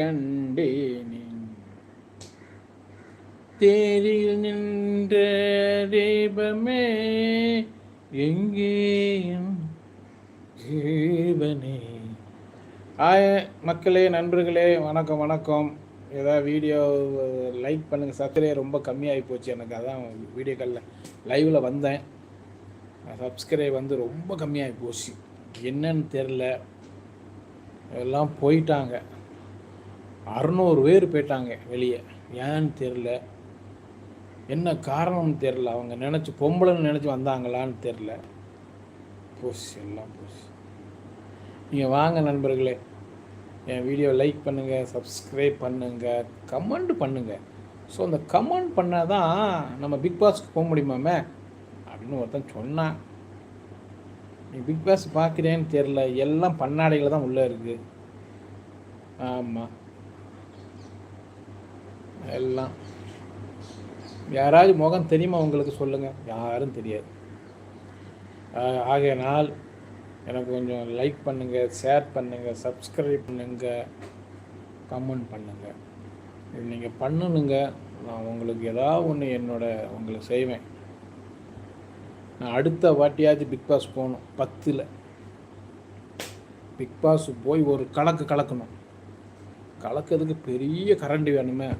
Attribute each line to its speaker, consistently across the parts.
Speaker 1: கண்டேனே தேரில் நின்ற தீபமே எங்கேயும் ஜீவனே ஆய மக்களே நண்பர்களே வணக்கம் வணக்கம். ஏதாவது வீடியோ லைக் பண்ணுங்கள் சப்ஸ்கிரைப் ரொம்ப கம்மியாகி போச்சு எனக்கு. அதான் வீடியோ காலில் லைவில் வந்தேன். சப்ஸ்கிரைப் வந்து ரொம்ப கம்மியாகி போச்சு. என்னன்னு தெரில எல்லாம் போயிட்டாங்க. அறநூறு பேர் போயிட்டாங்க வெளியே. ஏன்னு தெரில என்ன காரணம்னு தெரில அவங்க நினச்சி பொம்பளைன்னு நினச்சி வந்தாங்களான்னு தெரில போஸ் எல்லாம் போஸ் நீங்கள் வாங்க நண்பர்களே. என் வீடியோ லைக் பண்ணுங்கள் சப்ஸ்கிரைப் பண்ணுங்கள் கமெண்ட் பண்ணுங்கள் ஸோ அந்த கமெண்ட் பண்ணால் தான் நம்ம பிக் பாஸ்க்கு போக முடியுமாமே? அப்படின்னு ஒருத்தன் சொன்னான். நீ பிக் பாஸ் பார்க்குறேன்னு தெரில எல்லாம் பண்ணாடைகளை தான் உள்ளே இருக்குது ஆமாம் எல்லாம். யாராவது முகம் தெரியுமா உங்களுக்கு சொல்லுங்கள் யாரும் தெரியாது. ஆகையினால் எனக்கு கொஞ்சம் லைக் பண்ணுங்கள் ஷேர் பண்ணுங்கள் சப்ஸ்கிரைப் பண்ணுங்கள் கமெண்ட் பண்ணுங்கள் இது நீங்கள் பண்ணணுங்க. நான் உங்களுக்கு ஏதாவது ஒன்று என்னோட உங்களுக்கு செய்வேன். நான் அடுத்த வாட்டியாச்சும் பிக் பாஸ் போகணும். பத்தில். பிக் பாஸ் போய் ஒரு கலக்கு கலக்கணும். கலக்கிறதுக்கு பெரிய கரண்ட் வேணுமே.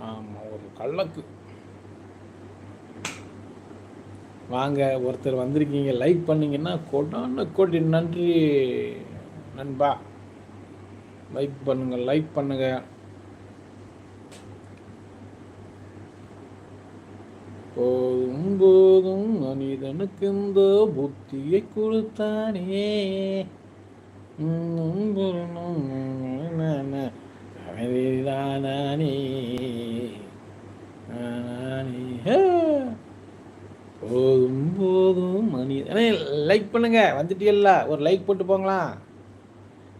Speaker 1: ஆமாம் ஒரு கள்ளக்கு. வாங்க ஒருத்தர் வந்திருக்கீங்க லைக் பண்ணீங்கன்னா கொடான கோடி. நன்றி நண்பா. லைக் பண்ணுங்க லைக் பண்ணுங்க. போதும் போதும் மனிதனுக்கு இந்த புத்தியை கொடுத்தானே. உம் போதும் போதும் மணி. அண்ணே லைக் பண்ணுங்க. வந்துட்டியல்ல. ஒரு லைக் போட்டு போங்களா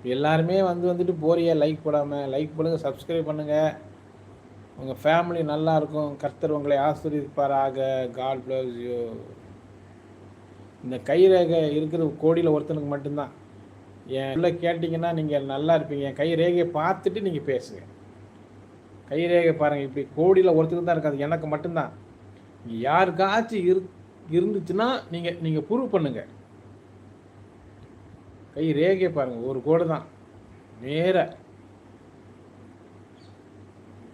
Speaker 1: எல்லாருமே வந்து வந்துட்டு போறிய லைக் போடாமல் லைக் பண்ணுங்க சப்ஸ்கிரைப் பண்ணுங்க. உங்கள் ஃபேமிலி நல்லா இருக்கும். கர்த்தர் உங்களை ஆசிரியப்பாராக காட் பிளஸ் யூ இந்த கைரேகை இருக்கிற கோடியில் ஒருத்தனுக்கு மட்டும்தான். என் உள்ள கேட்டிங்கன்னா நீங்கள் நல்லா இருப்பீங்க. என் கை ரேகையை பார்த்துட்டு நீங்கள் பேசுங்க. கை ரேகை பாருங்கள் இப்படி கோடியில் ஒருத்தருக்கு தான் இருக்காது எனக்கு மட்டும்தான். யாருக்காச்சும் இரு இருந்துச்சுன்னா நீங்கள் நீங்கள் ப்ரூவ் பண்ணுங்கள் கை ரேகையை பாருங்கள் ஒரு கோடு தான். நேர.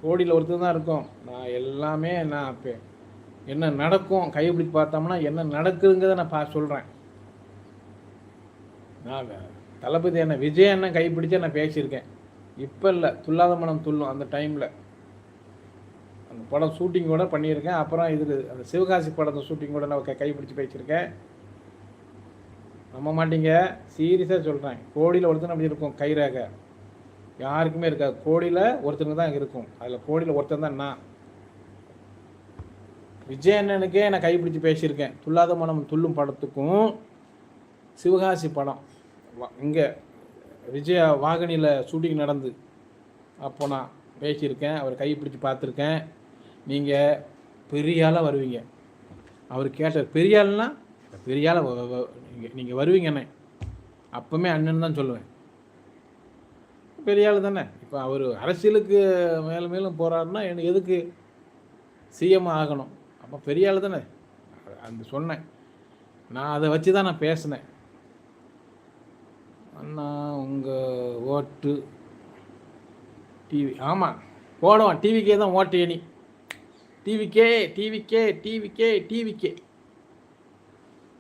Speaker 1: கோடியில் ஒருத்தர் தான் இருக்கும். நான் எல்லாமே நான் இப்போ என்ன நடக்கும் கை பிடிச்சி பார்த்தோம்னா என்ன நடக்குதுங்கிறத நான் பா சொல்கிறேன் நான் தளபதி என்ன விஜய் அண்ணன் கை நான் பேசியிருக்கேன். இப்போ இல்லை துல்லாத மனம் துள்ளும் அந்த டைமில் அந்த படம் ஷூட்டிங் கூட பண்ணியிருக்கேன். அப்புறம் இது அந்த சிவகாசி படத்தை ஷூட்டிங் கூட நான் கைப்பிடிச்சு பேசியிருக்கேன். நம்ப மாட்டீங்க. சீரியஸாக சொல்கிறேன் கோடியில் ஒருத்தன் அப்படி இருக்கும் கைரேகை. யாருக்குமே இருக்காது. கோடியில் ஒருத்தனுக்கு தான் இருக்கும். அதில் கோடியில் ஒருத்தன் தான் நான். விஜய் அண்ணனுக்கே நான் கைப்பிடிச்சு பேசியிருக்கேன். துல்லாத மனம் துள்ளும் படத்துக்கும் சிவகாசி படம். இங்கே விஜயா வாகனியில் ஷூட்டிங் நடந்து. அப்போ நான் பேசியிருக்கேன் அவர் கை பிடிச்சி பார்த்துருக்கேன். நீங்கள் பெரிய ஆளாக வருவீங்க. அவர் கேட்டார் பெரிய ஆள்னா பெரிய ஆளாக நீங்கள் வருவீங்கண்ணே அப்போவுமே அண்ணன் தான் சொல்லுவேன். பெரிய ஆள் தானே. இப்போ அவர் அரசியலுக்கு மேலும் மேலும் போகிறாருன்னா எனக்கு எதுக்கு சிஎம் ஆகணும்? அப்போ பெரிய ஆள் தானே அந்த சொன்னேன். நான் அதை வச்சு தான் நான் பேசினேன். அண்ணா உங்கள் ஓட்டு. டிவி ஆமாம் போடுவான் டிவிக்கே தான் ஓட்டு இனி. டிவிக்கே டிவிக்கே டிவிக்கே டிவிக்கே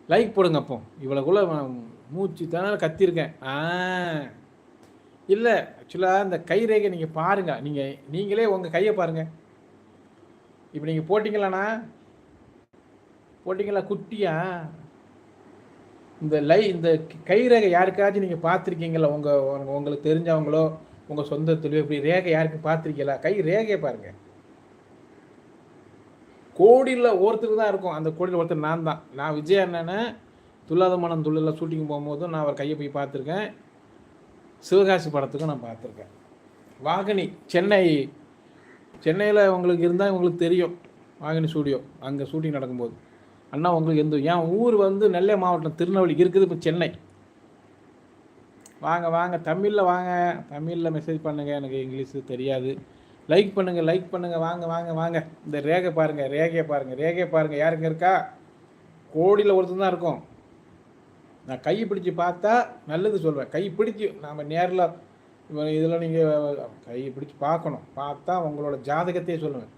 Speaker 1: லைக் போடுங்க அப்போ. இவ்வளோக்குள்ள மூச்சு தானே கத்திருக்கேன். ஆ. இல்லை ஆக்சுவலாக இந்த கை ரேகை நீங்கள் பாருங்கள் நீங்கள் நீங்களே உங்கள் கையை பாருங்கள் இப்போ நீங்கள் போட்டிங்களாண்ணா? போட்டிங்களா குட்டியா? இந்த லை இந்த கை ரேகை யாருக்காச்சும் நீங்கள் பார்த்துருக்கீங்களா? உங்கள் உங்களுக்கு தெரிஞ்சவங்களோ உங்கள் சொந்தத்திலோ இப்படி ரேகை யாருக்கும் பார்த்துருக்கீங்களா? கை ரேகையை பாருங்கள் கோடியில் ஒருத்தருக்கு தான் இருக்கும். அந்த கோடியில் ஒருத்தர் நான் தான். நான் விஜய் அண்ணனை துல்லாத மனம் துள்ளில் ஷூட்டிங் போகும்போதும் நான் அவர் கையை போய் பார்த்துருக்கேன். சிவகாசி படத்துக்கும் நான் பார்த்துருக்கேன். வாகனி சென்னை. சென்னையில் உங்களுக்கு இருந்தால் உங்களுக்கு தெரியும். வாகனி ஸ்டூடியோ அங்கே ஷூட்டிங் நடக்கும்போது. அண்ணா உங்களுக்கு எந்த என் ஊர் வந்து நெல்லை மாவட்டம் திருநெல்வேலி இருக்குது இப்போ சென்னை. வாங்க வாங்க தமிழில் வாங்க. தமிழில் மெசேஜ் பண்ணுங்கள் எனக்கு இங்கிலீஷு தெரியாது. லைக் பண்ணுங்கள் லைக் பண்ணுங்கள் வாங்க வாங்க வாங்க. இந்த ரேகை பாருங்கள் ரேகையை பாருங்கள் ரேகையை பாருங்கள் யாருங்க இருக்கா? கோடியில் ஒருத்தர் தான் இருக்கும். நான் கை பிடிச்சி பார்த்தா நல்லது சொல்வேன். கை பிடிச்சி நாம் நேரில் இதில் நீங்கள் கை பிடிச்சி பார்க்கணும். பார்த்தா உங்களோட ஜாதகத்தையே சொல்லுவேன்.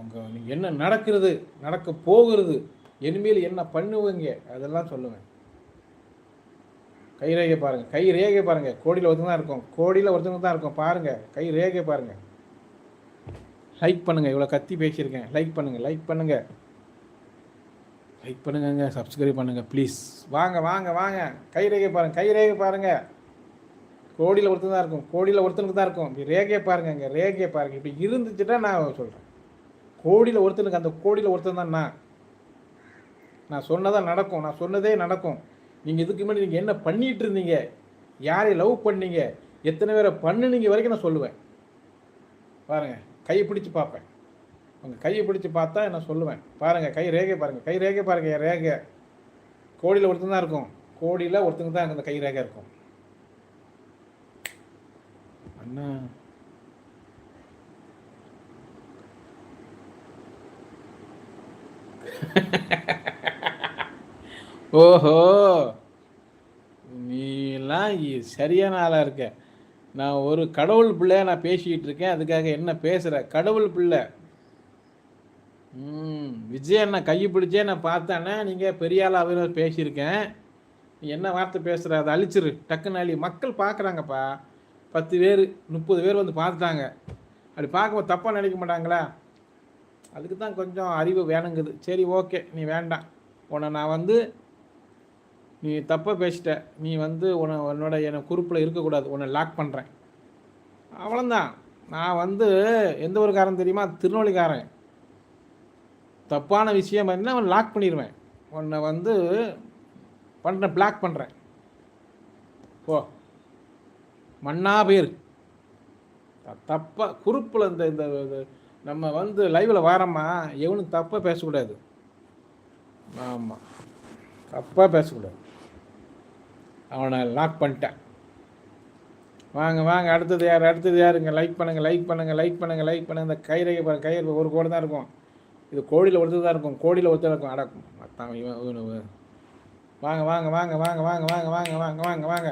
Speaker 1: உங்கள் நீங்கள் என்ன நடக்கிறது நடக்க போகிறது இனிமேல் என்ன பண்ணுவீங்க? அதெல்லாம் சொல்லுவேன். கை ரேகை பாருங்கள் கை ரேகை பாருங்கள் கோடியில் ஒருத்தங்க தான் இருக்கும். கோடியில் ஒருத்தங்க தான் இருக்கும். பாருங்கள் கை ரேகை பாருங்கள் லைக் பண்ணுங்கள் இவ்வளோ கத்தி பேசியிருக்கேன். லைக் பண்ணுங்கள் லைக் பண்ணுங்கள் லைக் பண்ணுங்கங்க. சப்ஸ்கிரைப் பண்ணுங்கள் ப்ளீஸ் வாங்க வாங்க வாங்க. கை ரேகை பாருங்கள் கை ரேகை பாருங்கள் கோடியில் ஒருத்தன் தான் இருக்கும். கோடியில் ஒருத்தனுக்கு தான் இருக்கும். இப்படி ரேகையை பாருங்க இங்கே ரேகையை பாருங்கள் இப்படி இருந்துச்சுட்டா நான் சொல்கிறேன் கோடியில் ஒருத்தனுக்கு அந்த கோடியில் ஒருத்தன் தான் நான். நான் சொன்னதான் நடக்கும். நான் சொன்னதே நடக்கும். நீங்கள் இதுக்கு முன்னாடி நீங்கள் என்ன பண்ணிகிட்டு இருந்தீங்க? யாரை லவ் பண்ணீங்க? எத்தனை பேரை பண்ணுனீங்க வரைக்கும் நான் சொல்லுவேன். பாருங்கள் கையை பிடிச்சி பார்ப்பேன். உங்கள் கையை பிடிச்சி பார்த்தா நான் சொல்லுவேன். பாருங்கள் கை ரேகை பாருங்கள் கை ரேகை பாருங்கள் என் ரேகை. கோடியில் ஒருத்தன் தான் இருக்கும். கோடியில் ஒருத்தங்க தான் அந்த கை ரேகை இருக்கும். அண்ணா. ஓஹோ. நீலாம் சரியான ஆளாக இருக்க. நான் ஒரு கடவுள் பிள்ளைய நான் பேசிக்கிட்டு இருக்கேன். அதுக்காக என்ன பேசுகிற கடவுள் பிள்ளை. ம் விஜய் அண்ணா கையை பிடிச்சே நான் பார்த்தேன்னா நீங்கள் பெரிய ஆளாக பேசியிருக்கேன். நீ என்ன வார்த்தை பேசுகிற அதை அழிச்சிரு. டக்குன்னு அழி. மக்கள் பார்க்குறாங்கப்பா. பத்து பேர் முப்பது பேர் வந்து பார்த்துட்டாங்க. அப்படி பார்க்கும்போது தப்பாக நினைக்க மாட்டாங்களா? அதுக்கு தான் கொஞ்சம் அறிவு வேணுங்குது. சரி ஓகே நீ வேண்டாம். உன்னை நான் வந்து நீ தப்பாக பேசிட்ட. நீ வந்து உன்னை உன்னோட என் குரூப்பில் இருக்கக்கூடாது. உன்னை லாக் பண்ணுறேன் அவ்வளோந்தான் நான் வந்து எந்த ஒரு காரணம் தெரியுமா? திருநெல்வேலிக்காரன். தப்பான விஷயம் என்ன? அவன் லாக் பண்ணிடுவேன் உன்னை வந்து பண்ணுறேன் பிளாக் பண்ணுறேன் போ. மண்ணா பேர். தப்பாக குரூப்பில் இந்த இந்த இது நம்ம வந்து லைவில் வாரம்மா எவனும் தப்பாக பேசக்கூடாது. ஆமாம் தப்பாக பேசக்கூடாது. அவனை லாக் பண்ணிட்டேன். வாங்க வாங்க அடுத்தது யார் அடுத்தது யாருங்க? லைக் பண்ணுங்கள் லைக் பண்ணுங்கள் லைக் பண்ணுங்கள் லைக் பண்ணுங்கள் இந்த கை ரேகை பாருங்க கை ஒரு கோடு தான் இருக்கும். இது கோடியில் ஒருத்தர் தான் இருக்கும். கோடியில் ஒருத்தர் இருக்கும். அடக்கும் இவன். வாங்க வாங்க வாங்க வாங்க வாங்க வாங்க வாங்க வாங்க வாங்க வாங்க.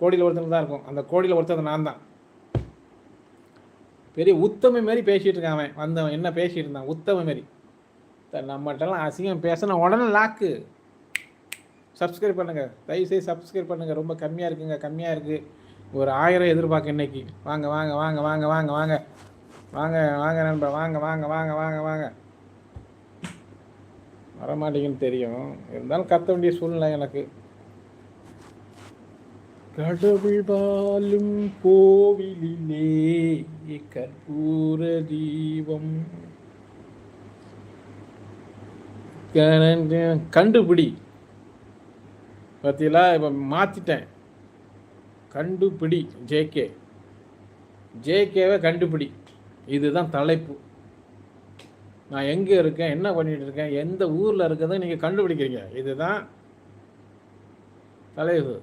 Speaker 1: கோடியில் ஒருத்தர் தான் இருக்கும். அந்த கோடியில் ஒருத்தர் நான் தான். பெரிய உத்தம மாரி பேசிகிட்டு இருக்கான் அவன். வந்தவன் என்ன பேசிகிட்டு இருந்தான் உத்தம மாரி. த- நம்மகிட்டலாம் அசிங்கம் பேசினா உடனே லாக்கு. சப்ஸ்கிரைப் பண்ணுங்கள் தயவுசெய்து சப்ஸ்கிரைப் பண்ணுங்கள் ரொம்ப கம்மியாக இருக்குங்க. கம்மியாக இருக்குது ஒரு ஆயிரம் எதிர்பார்க்க இன்னைக்கு. வாங்க வாங்க வாங்க வாங்க வாங்க வாங்க. வாங்க வாங்க நண்பா. வாங்க வாங்க வாங்க வாங்க வாங்க. வரமாட்டேங்குன்னு தெரியும். இருந்தாலும் கத்த வேண்டிய சூழ்நிலை எனக்கு. கடவுள் வாழும் கோவிலிலே கற்பூர தீபம். கண்டுபிடி. பார்த்தீங்களா இப்போ மாற்றிட்டேன் கண்டுபிடி ஜேகே ஜேகேவை கண்டுபிடி. இதுதான் தலைப்பு. நான் எங்கே இருக்கேன் என்ன பண்ணிட்டு இருக்கேன் எந்த ஊரில் இருக்கிறத நீங்கள் கண்டுபிடிக்கிறீங்க. இதுதான் தலைப்பு.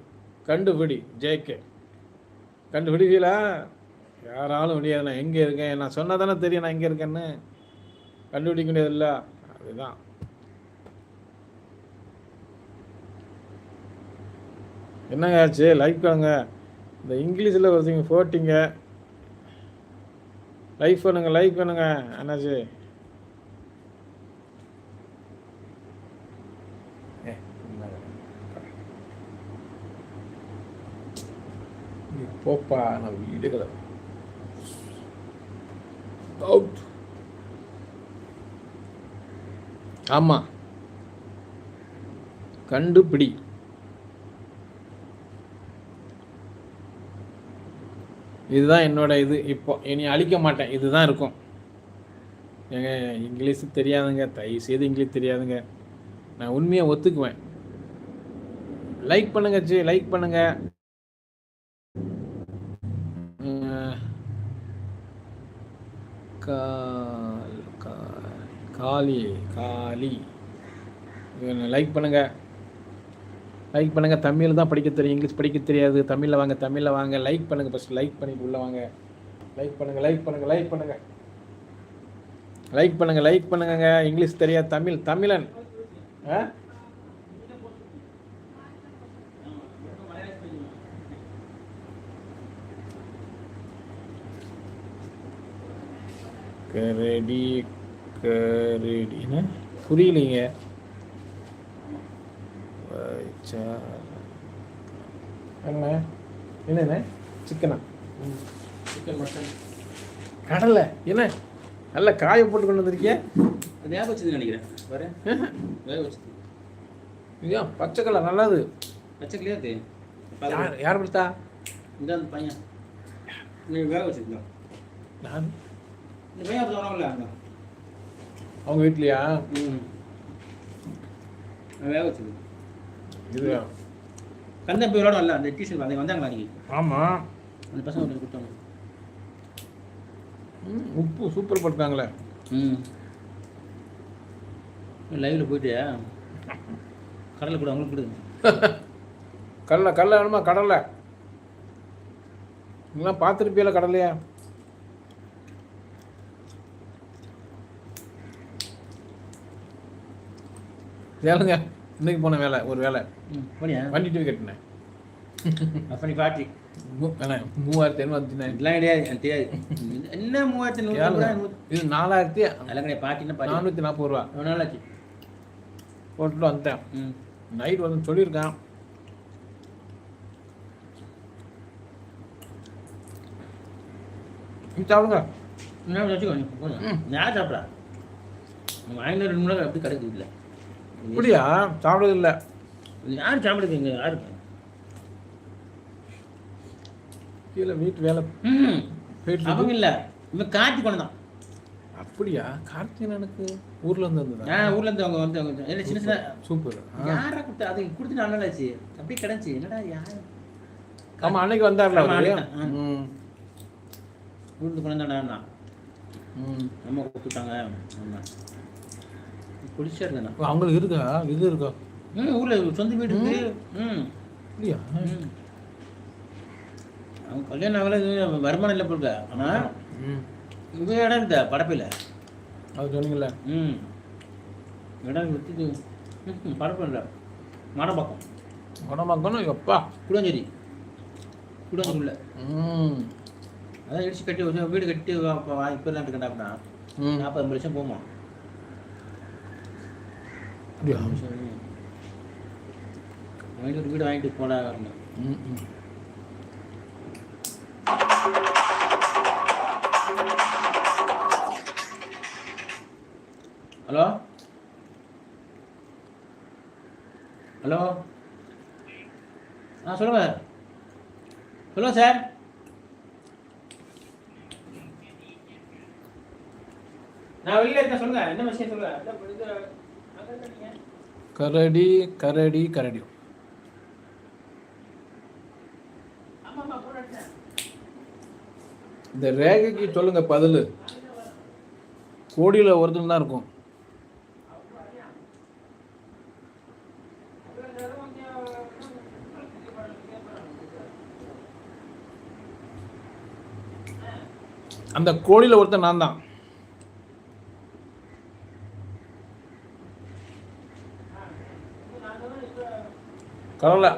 Speaker 1: கண்டுபிடி ஜேகே கண்டுபிடிக்கலா? யாராலும் முடியாது நான் எங்கே இருக்கேன்? நான் சொன்னால் தானே தெரியும் நான் எங்கே இருக்கேன்னு. கண்டுபிடிக்க முடியாதுல்ல? அதுதான். என்னங்க ஆச்சு? லைக் பண்ணுங்க. இந்த இங்கிலீஷில் ஒருத்தங்க போட்டிங்க. லைக் பண்ணுங்க லைக் பண்ணுங்க. என்னாச்சு ஏ, என்னங்க? நீ போப்பா நான் வீடுகளை அவுட் ஆமாம் கண்டுபிடி. இதுதான் என்னோட இது. இப்போ இனி அழிக்க மாட்டேன். இதுதான் இருக்கும். ஏங்க இங்கிலீஷு தெரியாதுங்க. தயவு செய்து இங்கிலீஷ் தெரியாதுங்க. நான் உண்மையை ஒத்துக்குவேன். லைக் பண்ணுங்க ஜி. லைக் பண்ணுங்க. கா- காளி காளி லைக் பண்ணுங்கள் லைக் பண்ணுங்கள் தமிழ் தான் படிக்க தெரியும். இங்கிலீஷ் படிக்க தெரியாது. தமிழில் வாங்க தமிழில் வாங்க. லைக் பண்ணுங்கள் ஃபஸ்ட் லைக் பண்ணிட்டு உள்ளே வாங்க. லைக் பண்ணுங்கள் லைக் பண்ணுங்கள் லைக் பண்ணுங்கள் லைக் பண்ணுங்கள் லைக் பண்ணுங்கங்க. இங்கிலீஷ் தெரியாது. தமிழ் தமிழன். ஆ? கரடி கரடின்னு புரியலைங்க. என்ன? என்னண்ணே சிக்கனா?
Speaker 2: Chicken mutton.
Speaker 1: கடலை. என்ன? நல்ல காய போட்டு கொண்டு வந்திருக்கிய?
Speaker 2: ஞாபகம் வச்சது நினைக்கிறேன். வர வேக வச்சது.
Speaker 1: ஐயா பச்சை கலர் நல்லது.
Speaker 2: வச்சக்கலையா அது?
Speaker 1: யார் யார் கொடுத்தா?
Speaker 2: இந்த அந்த பையன். வேக வச்சிருந்தோம்
Speaker 1: நான்
Speaker 2: இந்த பையன்
Speaker 1: அவங்க வீட்லையா?
Speaker 2: ம். வேக வச்சது.
Speaker 1: இது
Speaker 2: கந்தன் போய் அந்த டியூஷன் அந்த வந்தாங்களா அன்னைக்கு?
Speaker 1: ஆமாம்
Speaker 2: அந்த பசங்க ஒன்று கொடுத்தாங்க.
Speaker 1: ம், உப்பு சூப்பர் போட்டாங்களே.
Speaker 2: ம். லைவில் போயிட்டு கடலை கூட அவங்களுக்கு கொடுங்க.
Speaker 1: கடலை கடலை வேணுமா? கடலை. நீங்களாம் பார்த்துருப்பீல கடலையா. வேலைங்க. இன்னைக்கு போன வேலை ஒரு வேலை. வண்டி டிவி கட்டினேன்.
Speaker 2: அப்படி பாட்டி.
Speaker 1: மூவாயிரத்தி ஐநூறு
Speaker 2: இதெல்லாம் கிடையாது எனக்கு தெரியாது. என்ன மூவாயிரத்தி
Speaker 1: கேளுங்க.
Speaker 2: நூறு
Speaker 1: இது நாலாயிரத்தி
Speaker 2: அதெல்லாம் கிடையாது பாட்டின்னா பாட்டி.
Speaker 1: நானூற்றி நாற்பது ரூபா.
Speaker 2: எவ்வளோ நாள் ஆச்சு?
Speaker 1: போட்டுட்டு வந்துட்டேன்.
Speaker 2: ம்.
Speaker 1: நைட் வந்து சொல்லியிருக்கான். சாப்பிடுங்க.
Speaker 2: என்ன வச்சுக்கோ நீ போதும்
Speaker 1: ம்.
Speaker 2: யார் சாப்பிட்றா வாங்கின ரெண்டு மூணு அப்படி கிடைக்குது இல்லை
Speaker 1: அப்படியா? சாப்பிடுறது இல்லை.
Speaker 2: யார் சாப்பிடுது இங்கே? யாரு?
Speaker 1: கீழே வீட்டு வேலை
Speaker 2: அவங்க. இல்லை. இவன் காட்டி கொண்டு தான்.
Speaker 1: அப்படியா? கார்த்திகனுக்கு ஊர்ல இருந்து வந்ததா?
Speaker 2: ஊர்ல இருந்து அவங்க வந்து அவங்க இல்லை சின்ன சின்ன
Speaker 1: சூப்பர்.
Speaker 2: யாரா கொடுத்தா அது கொடுத்து நாலு நாள் ஆச்சு. அப்படியே கிடந்துச்சு. என்னடா யார்?
Speaker 1: ஆமா அன்னைக்கு வந்தார்ல
Speaker 2: ஆமா, ஊர்ந்து கொண்டு வந்தாடா
Speaker 1: ம்.
Speaker 2: அம்மா கொடுத்துட்டாங்க ஆமாம் குளிச்சா இருக்கேண்ணா
Speaker 1: ஓ, அவங்களுக்கு இருக்கா? இது இருக்கா?
Speaker 2: ம் ஊரில் சொந்த வீடு இருக்கு. ம். ம். அவங்க கல்யாணம் ஆகல இது வருமானம் இல்லை போல்க ஆனால்
Speaker 1: ம்.
Speaker 2: இங்கே இடம் இருக்குதா படப்பில்?
Speaker 1: அது சொன்னீங்கல்ல?
Speaker 2: ம். இடம் விற்றுது ம் படப்பில். இல்லை மடப்பக்கம்.
Speaker 1: குணமாக்கணும் எப்பா?
Speaker 2: குடஞ்சேரி. குடஞ்சேரியில்
Speaker 1: ம்.
Speaker 2: அதான் இடிச்சு கட்டி வீடு கட்டி இப்போ எல்லாம் இருக்கா அப்படின்னா?
Speaker 1: ம்.
Speaker 2: நாற்பது லட்சம் போமா?
Speaker 1: அப்படியா?
Speaker 2: வாங்கிட்டு வீடு வாங்கிட்டு போனா வரணும்.
Speaker 1: ம்.
Speaker 2: ஹலோ? ஹலோ? ஆ சொல்லுங்க. சொல்லுங்க சார். நான் வெளியில இருக்கேன் சொல்லுங்க. என்ன விஷயம் சொல்லுங்க?
Speaker 1: கரடி கரடி கரடி இந்த ரேகைக்கு சொல்லுங்க பதில். கோடியில் ஒருத்தன் தான் இருக்கும். அந்த கோடியில் ஒருத்தன் நான் தான் கடவுள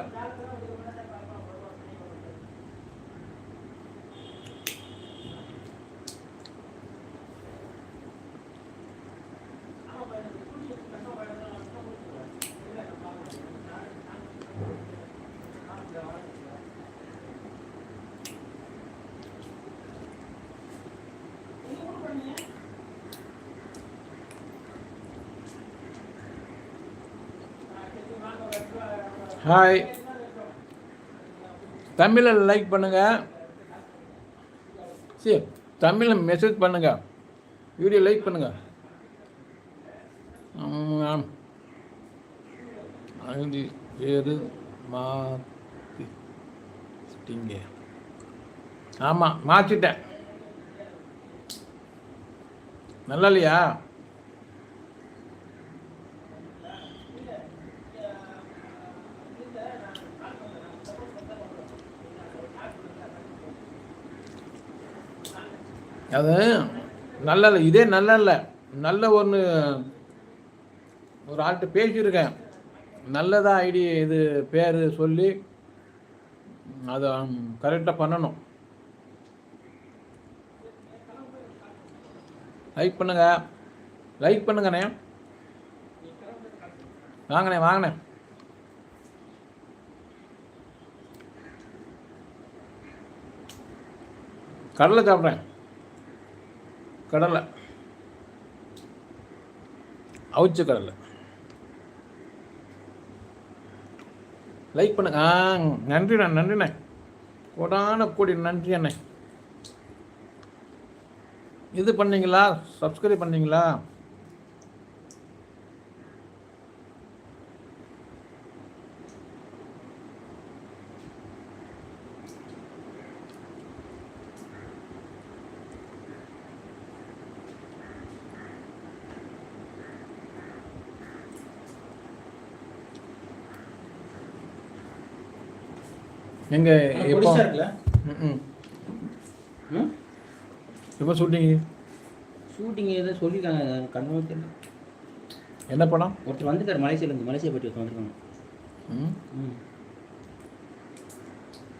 Speaker 1: ஹாய் தமிழில் லைக் பண்ணுங்கள் சரி தமிழில் மெசேஜ் பண்ணுங்கள் வீடியோ லைக் பண்ணுங்கள் ஆம். ஐந்து மாட்டிங்க மாற்றிட்டீங்க ஆமாம் மாற்றிட்டேன் நல்லா இல்லையா? அது நல்ல இல்லை இதே நல்ல இல்லை நல்ல ஒன்று ஒரு ஆள்கிட்ட பேசியிருக்கேன். நல்லதா ஐடி இது பேர் சொல்லி அதை கரெக்டாக பண்ணணும். லைக் பண்ணுங்க. லைக் பண்ணுங்கண்ணே. வாங்கண்ணே வாங்கண்ணே. கடலை சாப்பிட்றேன். கடலை. அவிச்ச கடலை. லைக் பண்ணுங்க. ஆ நன்றிண்ணே நன்றிண்ணே கோடான கோடி நன்றி அண்ணே. இது பண்ணீங்களா? சப்ஸ்கிரைப் பண்ணீங்களா? எங்க எப்போ? ம்
Speaker 2: ம்?
Speaker 1: எப்போ ஷூட்டிங்
Speaker 2: ஷூட்டிங் ஏதோ சொல்லியிருக்காங்க கண்ணு தெரியல.
Speaker 1: என்ன படம்?
Speaker 2: ஒருத்தர் வந்துட்டார் மலேசியாலேருந்து மலேசியா போயிட்டு ஒருத்தர் வந்திருக்காங்க.
Speaker 1: ம்.
Speaker 2: ம்.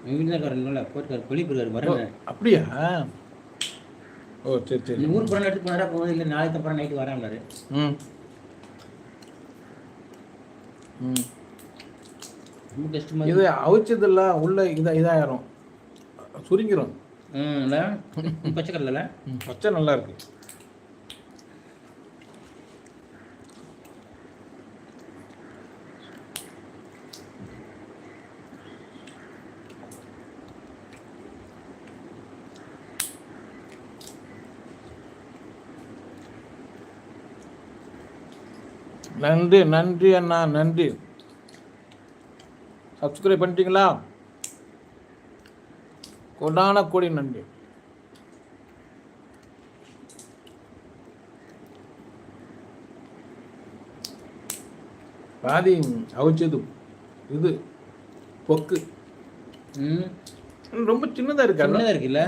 Speaker 2: இல்லைல்ல போயிருக்காரு வெளியே போயிருக்காரு வரேன்
Speaker 1: அப்படியா? ஓ சரி சரி.
Speaker 2: இந்த ஊர் படம் எடுத்து போனாரா போகுது இல்லை நாளைக்கு அப்புறம் நைட்டு வரேன்னாரு
Speaker 1: ம். ம்.
Speaker 2: ரொம்ப கஷ்டமாக
Speaker 1: இது அவிச்சதெல்லாம் உள்ள இதா இதாயிரும். சுருங்கிரும்.
Speaker 2: பச்சை கடலைல
Speaker 1: ம், பச்சை நல்லா இருக்கு. நன்றி நன்றி அண்ணா நன்றி. சப்ஸ்கிரைப் பண்ணிட்டீங்களா? கொடான கோடி நன்றி. பாதி அவிச்சது. இது பொக்கு. ரொம்ப சின்னதா இருக்கு
Speaker 2: சின்னதாக இருக்குல்ல.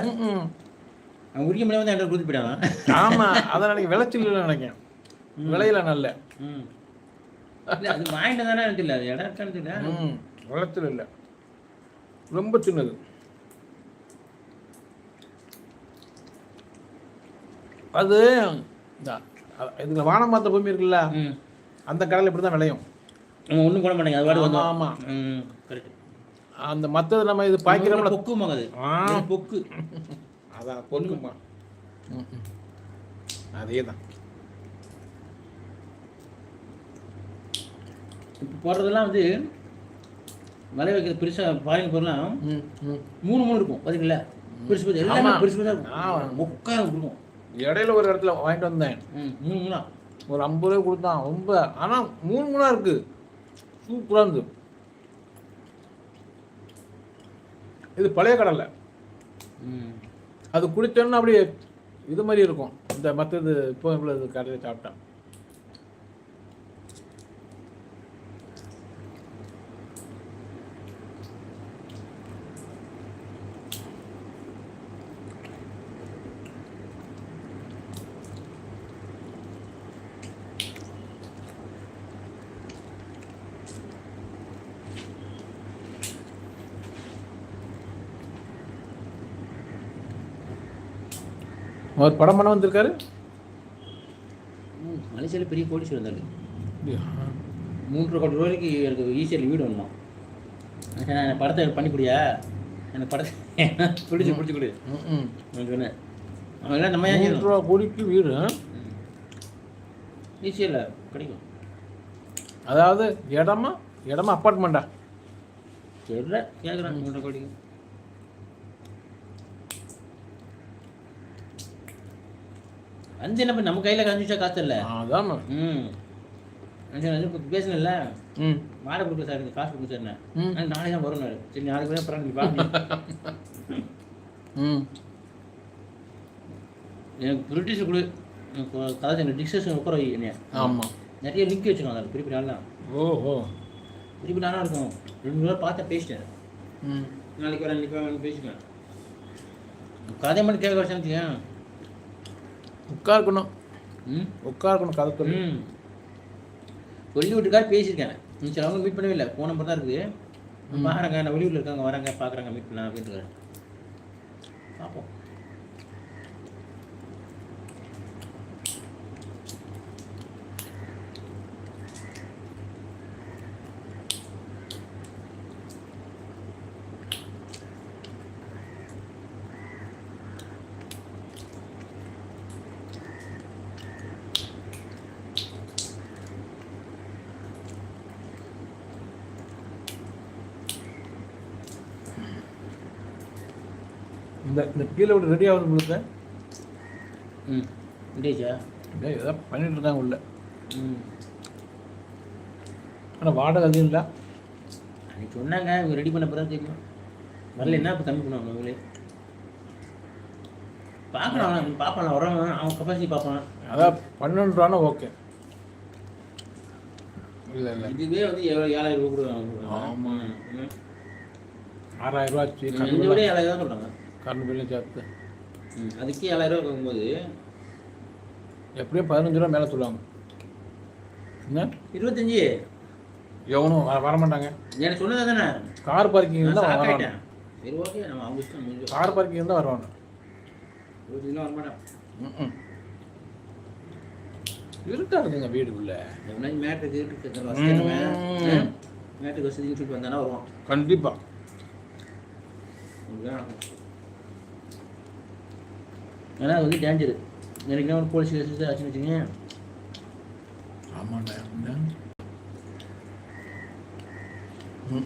Speaker 2: அவன் உரிய முடியாமல் தான் என்கிட்ட கொடுத்து போயிட்டான்?
Speaker 1: ஆமா அதை நினைக்க விளைச்சல் நினைக்கிறேன். விளையில நல்ல.
Speaker 2: அது வாங்கிட்டு தானே எனக்கு இல்லை அது இடம் இருக்கான்னு
Speaker 1: விளைச்சல் இல்லை. ரொம்ப சின்னது. அது இதுல வானம் பார்த்த பூமி இருக்குல்ல அந்த கடல் இப்படி தான் விளையும்
Speaker 2: ஒன்றும் போட மாட்டேங்க அது வாடி
Speaker 1: ஆமா
Speaker 2: வந்தோம்
Speaker 1: ஆமா.
Speaker 2: ம் கரெக்ட்
Speaker 1: அந்த மத்தது நம்ம இது பாய்க்கிறோம்ல.
Speaker 2: பொக்குமாங்க அது
Speaker 1: ஆ.
Speaker 2: பொக்கு.
Speaker 1: அதான் பொண்ணுமா அதே தான்
Speaker 2: இப்போ போடுறதெல்லாம் வந்து வலை வைக்கிறது பெருசாக பாருங்க பொருளாம் மூணு மூணு இருக்கும். பார்த்தீங்களா பெருசு பெருசு. எல்லாமே. பெருசு பெருசாக. இருக்கும். மொக்காக இருக்கும்
Speaker 1: இடையில ஒரு இடத்துல வாங்கிட்டு வந்தேன்.
Speaker 2: மூணு மூணா.
Speaker 1: ஒரு ஐம்பது ரூபாய் கொடுத்தான். ரொம்ப. ஆனால் மூணு மூணா இருக்கு. சூப்பராக இருந்து. இது பழைய கடலை அது குடித்தோன்னா அப்படியே இது மாதிரி இருக்கும். இந்த மற்றது இப்போ இவ்வளோ கடையில் சாப்பிட்டேன் அவர் படம் பண்ண வந்திருக்காரு?
Speaker 2: ம் மலேசியாவில் பெரிய கோடீஸ்வரர் இருந்தாரு மூன்று கோடி ரூபாய்க்கு எனக்கு ஈஸியாக வீடு வேணும்? நான் படத்தை எனக்கு பண்ணி கொடுயா? எனக்கு படத்தை பிடிச்சி பிடிச்சி கொடு.
Speaker 1: ம், ம்.
Speaker 2: நான் சொன்னேன் அவன் நம்ம
Speaker 1: மூன்று ரூபா கோடிக்கு வீடு.
Speaker 2: ஈஸியாக இல்லை கிடைக்கும்.
Speaker 1: அதாவது இடமா இடமா அப்பார்ட்மெண்ட்டா
Speaker 2: தெரியல கேட்குறேன் மூன்றரை கோடிக்கு. வந்து என்ன நம்ம கையில் காமிச்சா காசு இல்லை?
Speaker 1: அதான்
Speaker 2: ம். பேசினல
Speaker 1: ம்.
Speaker 2: மாடை கொடுக்க சார் எனக்கு காசு கொடுக்க சார் நாளைக்கு தான் வரணும் சரி நாளைக்கு தான் நீ பாருங்க
Speaker 1: ம்.
Speaker 2: எனக்கு பிரிட்டிஷ் கொடு அதாவது எனக்கு டிஸ்கஷன் உட்கார வை என்னைய.
Speaker 1: ஆமாம்
Speaker 2: நிறைய லிங்க் வச்சுருக்கோம் அதில் பெரிய பெரிய ஆள்லாம்
Speaker 1: ஓஹோ.
Speaker 2: பெரிய ஆளாக இருக்கும். ரெண்டு மூணு நாள் பார்த்தா பேசிட்டேன்.
Speaker 1: ம்.
Speaker 2: நாளைக்கு வரேன் இன்னைக்கு பேசிக்கலாம் கதை மட்டும் கேட்க வச்சேன்
Speaker 1: உட்கார்க்கணும்.
Speaker 2: ம்.
Speaker 1: உட்கார்க்கணும் கதை சொல்லி
Speaker 2: ம். சொல்லி விட்டுக்கார் பேசியிருக்கேன் ம், சரி அவங்க மீட் பண்ணவே இல்லை. ஃபோன் நம்பர் தான் இருக்குது பாருங்க நான் வெளியூரில் இருக்காங்க வராங்க பார்க்குறாங்க மீட் பண்ணலாம் அப்படின்ட்டு பார்ப்போம்.
Speaker 1: இந்த இந்த கீழே விட்டு ரெடி ஆகுது உங்களுக்கு
Speaker 2: ம்.
Speaker 1: ஏய் ஏதாவது பண்ணிட்டு இருக்காங்க உள்ள.
Speaker 2: ம்.
Speaker 1: ஆனால் வாடகை அதிகம் இல்லை.
Speaker 2: அன்னைக்கு சொன்னாங்க இவங்க ரெடி பண்ண பிறகு தெரியும். வரல என்ன இப்போ கம்மி பண்ணுவாங்க அவங்களே பார்க்கலாம் அவன் பார்ப்பான் வரவன் அவன் கப்பாசிட்டி பார்ப்பான்.
Speaker 1: அதான் பன்னெண்டு ரூபானா ஓகே இல்லை இல்லை.
Speaker 2: இதுவே வந்து எவ்வளோ ஏழாயிரம் ரூபா கொடுக்குறாங்க.
Speaker 1: ஆமா.
Speaker 2: ம்.
Speaker 1: ஆறாயிரம் ரூபா ஆச்சு
Speaker 2: ஏழாயிரம் தான் சொல்கிறாங்க
Speaker 1: கரண்ட் பில்லும் சேர்த்து.
Speaker 2: ம் அதுக்கே ஏழாயிரம் ரூபா இருக்கும்போது
Speaker 1: எப்படியும் பதினஞ்சு ரூபா மேலே சொல்லுவாங்க. என்ன?
Speaker 2: இருபத்தஞ்சி.
Speaker 1: எவனும் வர வரமாட்டாங்க.
Speaker 2: எனக்கு சொன்னதா தானே
Speaker 1: கார் பார்க்கிங் இருந்தால்
Speaker 2: shock
Speaker 1: வராங்க.
Speaker 2: சரி ஓகே. நம்ம அவங்க இஷ்டம் முடிஞ்சு
Speaker 1: கார் பார்க்கிங் இருந்தால் வருவாங்க
Speaker 2: இருபத்தஞ்சிலாம் வரமாட்டேன்.
Speaker 1: ம்ம். இருட்டா இருக்குங்க வீடு உள்ள
Speaker 2: எவ்வளோ மேட்டுக்கு வசதி
Speaker 1: ம்.
Speaker 2: மேட்டுக்கு வசதி யூடியூப் வந்தானா வருவான்.
Speaker 1: கண்டிப்பா.
Speaker 2: இதுதான். ஏன்னா அது வந்து டேஞ்சரு எனக்கு ஒரு போலீஸ் கேஸ் ஆச்சுன்னு வச்சுக்கோங்க
Speaker 1: ஆமாண்டா ம்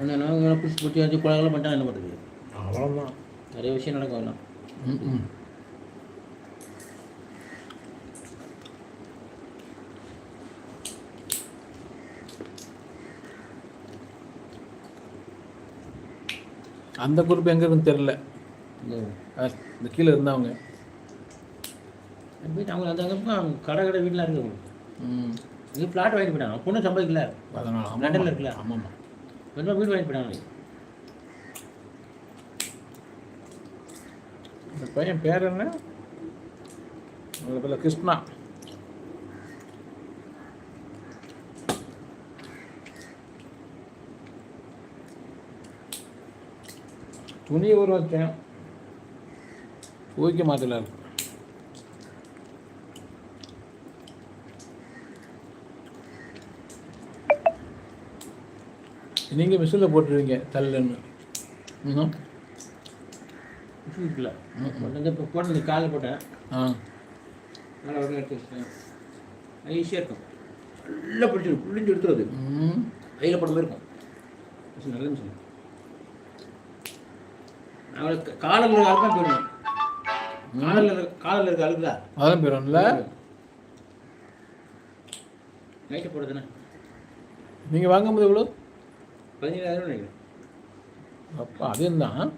Speaker 2: ஒன்று பிடிச்சி பிடிச்சி வச்சு குழந்தைலாம் பண்ணிட்டா என்ன பண்ணுறது
Speaker 1: அவ்வளோதான்
Speaker 2: நிறைய விஷயம் நடக்கும் அதெல்லாம்.
Speaker 1: ம் அந்த குரூப் எங்க இருக்குன்னு தெரியல.
Speaker 2: இந்த
Speaker 1: கீழே இருந்தவங்க.
Speaker 2: போயிட்டு அவங்க அந்த அவங்க கடை கடை வீட்டில் இருக்கு
Speaker 1: ம்.
Speaker 2: இது பிளாட் வாங்கிட்டு போயிட்டாங்க. பொண்ணு சம்பாதிக்கல.
Speaker 1: அதனால
Speaker 2: லண்டன்ல இருக்குல்ல?
Speaker 1: ஆமாம்மா.
Speaker 2: கொஞ்சம் வீடு வாங்கிட்டு போயிட்டாங்க.
Speaker 1: இந்த பையன் பேர் என்ன? பேர் கிருஷ்ணா. துணி ஊற வச்சேன் துவைக்க மாத்தல நீங்கள் மிஷினில் போட்டுருவீங்க தள்ளுன்னு. ம்
Speaker 2: வந்து இப்போ போட்டு காலில் போட்டேன்.
Speaker 1: ஆ.
Speaker 2: நல்லா உடனே எடுத்து வச்சிட்டேன். ஈஸியாக இருக்கும். நல்லா பிடிச்சிடும் புளிஞ்சு எடுத்துருது.
Speaker 1: ம்
Speaker 2: கையில் போட்ட மாதிரி இருக்கும். நல்ல மிஷின் இருக்க அழுக்காக போயிடணும் காலில் இருக்க காலில் இருக்க அழுக்குதா
Speaker 1: அதெல்லாம் போயிடும்ல
Speaker 2: நைட்டு போடுறதுண்ணே
Speaker 1: நீங்கள் வாங்கும்போது எவ்வளோ
Speaker 2: பதினேழாயிரம் நினைக்கிறேன்.
Speaker 1: அப்பா அதே தான்.